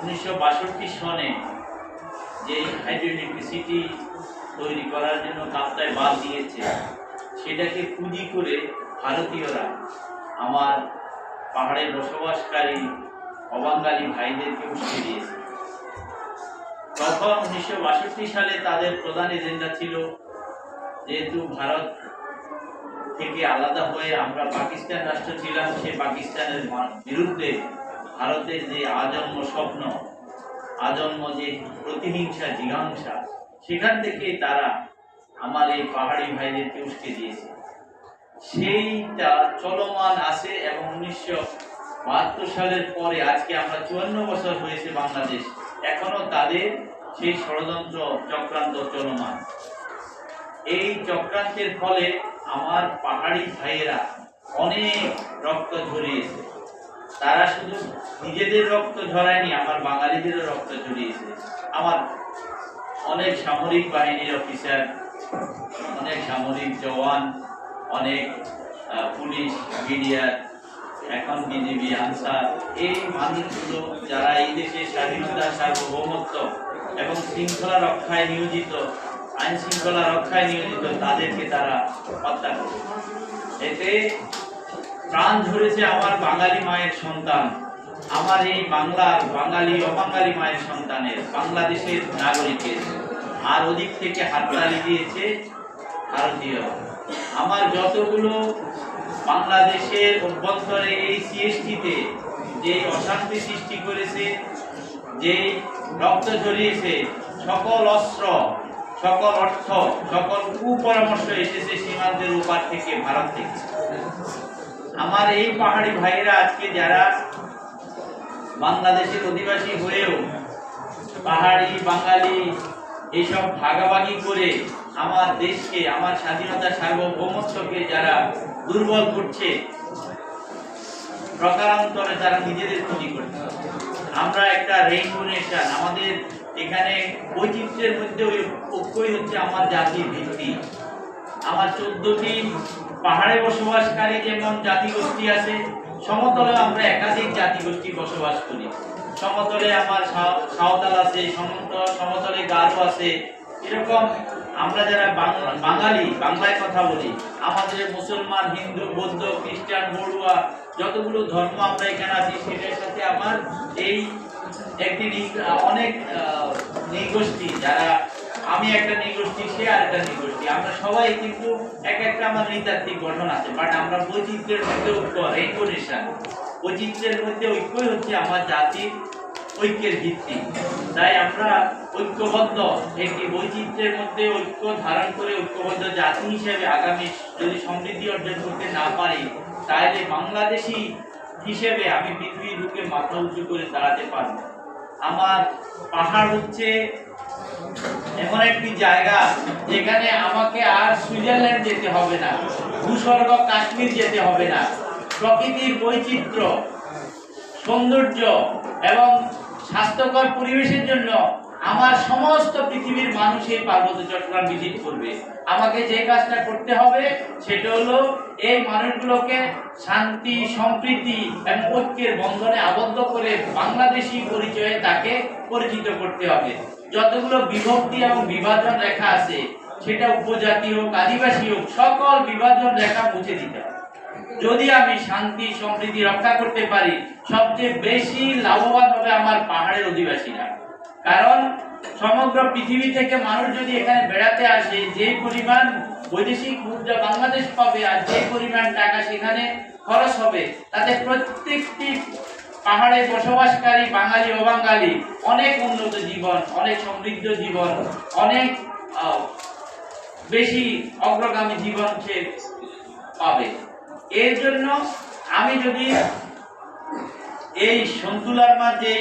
উনিশশো বাষট্টি সনে যে হাইড্রো ইলেকট্রিসিটি তৈরি করার জন্য কাপ্তায় বাদ দিয়েছে, সেটাকে পুঁজি করে ভারতীয়রা আমার পাহাড়ে বসবাসকারী অবাঙ্গালী ভাইদেরকে উস্কে দিয়েছে। তখন উনিশশো বাষট্টি সালে তাদের প্রধান এজেন্ডা ছিল যেহেতু ভারত থেকে আলাদা হয়ে আমরা পাকিস্তান রাষ্ট্র ছিলাম, সে পাকিস্তানের বিরুদ্ধে ভারতের যে আজন্ম স্বপ্ন, আজন্ম যে প্রতিহিংসা, জিঘাংসা, সেখান থেকে তারা আমার এই পাহাড়ি ভাইদেরকে উস্কে দিয়েছে। সেইটা চলমান আছে এবং উনিশশো বাহাত্তর সালের পরে আজকে আমরা চুয়ান্ন বছর হয়েছে বাংলাদেশ। এখনও তাদের সেই ষড়যন্ত্র চক্রান্ত চলমান। এই চক্রান্তের ফলে আমার পাহাড়ি ভাইয়েরা অনেক রক্ত ঝরিয়েছে। তারা শুধু নিজেদের রক্ত ঝরায়নি, আমার বাঙালিদেরও রক্ত ঝরিয়েছে। আমার অনেক সামরিক বাহিনীর অফিসার, অনেক সামরিক জওয়ান, অনেক পুলিশ মিডিয়ার এখন বিজেপি আনসার, এই মানুষগুলো যারা এই দেশের স্বাধীনতা, সার্বভৌমত্ব এবং শৃঙ্খলা রক্ষায় নিয়োজিত আইন শৃঙ্খলা রক্ষায় নিয়োজিত, তাদেরকে তারা হত্যা করে এতে প্রাণ ঝরেছে আমার বাঙালি মায়ের সন্তান। আমার এই বাংলার বাঙালি, অবাঙালি মায়ের সন্তানের, বাংলাদেশের নাগরিকের। আর ওদিক থেকে হাততালি দিয়েছে ভারতীয়। আমার যতগুলো বাংলাদেশের অভ্যন্তরে এই সিএসটিতে যে অশান্তি সৃষ্টি করেছে, যে রক্ত ঝরিয়েছে, সকল অস্ত্র, সকল অর্থ, সকল কুপরামর্শ এসেছে সীমান্তের উপার থেকে, ভারত থেকে। আমার এই পাহাড়ি ভাইয়েরা আজকে যারা বাংলাদেশের অধিবাসী হয়েও পাহাড়ি, বাঙালি এইসব ভাগাভাগি করে আমার দেশকে, আমার স্বাধীনতা সার্বভৌমত্বকে যারা দুর্বল করছে, প্রকারান্তরে তারা নিজেদের ক্ষতি করছে। আমরা একটা রেইনবো নেশন আমাদের এখানে বৈচিত্র্যের মধ্যে ওই ঐক্যই হচ্ছে আমার জাতির ভিত্তি। আমার চোদ্দটি পাহাড়ে বসবাসকারী যেমন জাতিগোষ্ঠী আছে, সমতলে আমরা একাধিক জাতিগোষ্ঠী বসবাস করি। সমতলে আমার সাঁওতাল আছে সমতল সমতলে গারো আছে, এরকম আমরা যারা বাঙালি, বাংলায় কথা বলি, আমাদের মুসলমান, হিন্দু, বৌদ্ধ, খ্রিস্টান, বড়ুয়া, যতগুলো ধর্ম আমরা এখানে আছি, সেটার সাথে আমার এই একটি অনেক নৃগোষ্ঠী যারা আমি একটা নৃগোষ্ঠী, সে আর একটা নৃগোষ্ঠী। আমরা সবাই কিন্তু এক একটা আমার নৃতাত্ত্বিক গঠন আছে বাট আমরা বৈচিত্র্যের মধ্যে ঐক্য রেইনবো নেশন বৈচিত্র্যের মধ্যে ঐক্যই হচ্ছে আমার জাতির ঐক্যের ভিত্তি। তাই আমরা ঐক্যবদ্ধ, একটি বৈচিত্র্যের মধ্যে ঐক্য ধারণ করে ঐক্যবদ্ধ জাতি হিসেবে আগামী যদি সমৃদ্ধি অর্জন করতে না পারি, তাহলে বাংলাদেশি হিসেবে আমি পৃথিবীর বুকে মাথা উঁচু করে দাঁড়াতে পারব। আমার পাহাড় হচ্ছে এমন একটি জায়গা যেখানে আমাকে আর সুইজারল্যান্ড যেতে হবে না, ভূস্বর্গ, কাশ্মীর যেতে হবে না। প্রকৃতির বৈচিত্র্য, সৌন্দর্য এবং স্বাস্থ্যকর পরিবেশের জন্য আমার সমস্ত পৃথিবীর মানুষ এই পার্বত্য চট্টগ্রাম ভিজিট করবে। আমাকে যে কাজটা করতে হবে, সেটা হলো এই মানুষগুলোকে শান্তি, সম্প্রীতি এবং ঐক্যের বন্ধনে আবদ্ধ করে বাংলাদেশি পরিচয়ে তাকে পরিচিত করতে হবে। যতগুলো বিভক্তি এবং বিভাজন রেখা আছে, সেটা উপজাতি হোক, আদিবাসী হোক, সকল বিভাজন রেখা মুছে দিতে হবে। যদি আমি শান্তি, সমৃদ্ধি রক্ষা করতে পারি, সবচেয়ে বেশি লাভবান হবে আমার পাহাড়ের অধিবাসীরা। কারণ সমগ্র পৃথিবী থেকে মানুষ যদি এখানে বেড়াতে আসে, যে পরিমাণ বৈদেশিক মুদ্রা বাংলাদেশ পাবে আর যে পরিমাণ টাকা সেখানে খরচ হবে, তাতে প্রত্যেকটি পাহাড়ে বসবাসকারী বাঙালি ও বাঙালি অনেক উন্নত জীবন, অনেক সমৃদ্ধ জীবন, অনেক বেশি অগ্রগামী জীবন সে পাবে। এর জন্য আমি যদি এই সন্তুলার মাঝে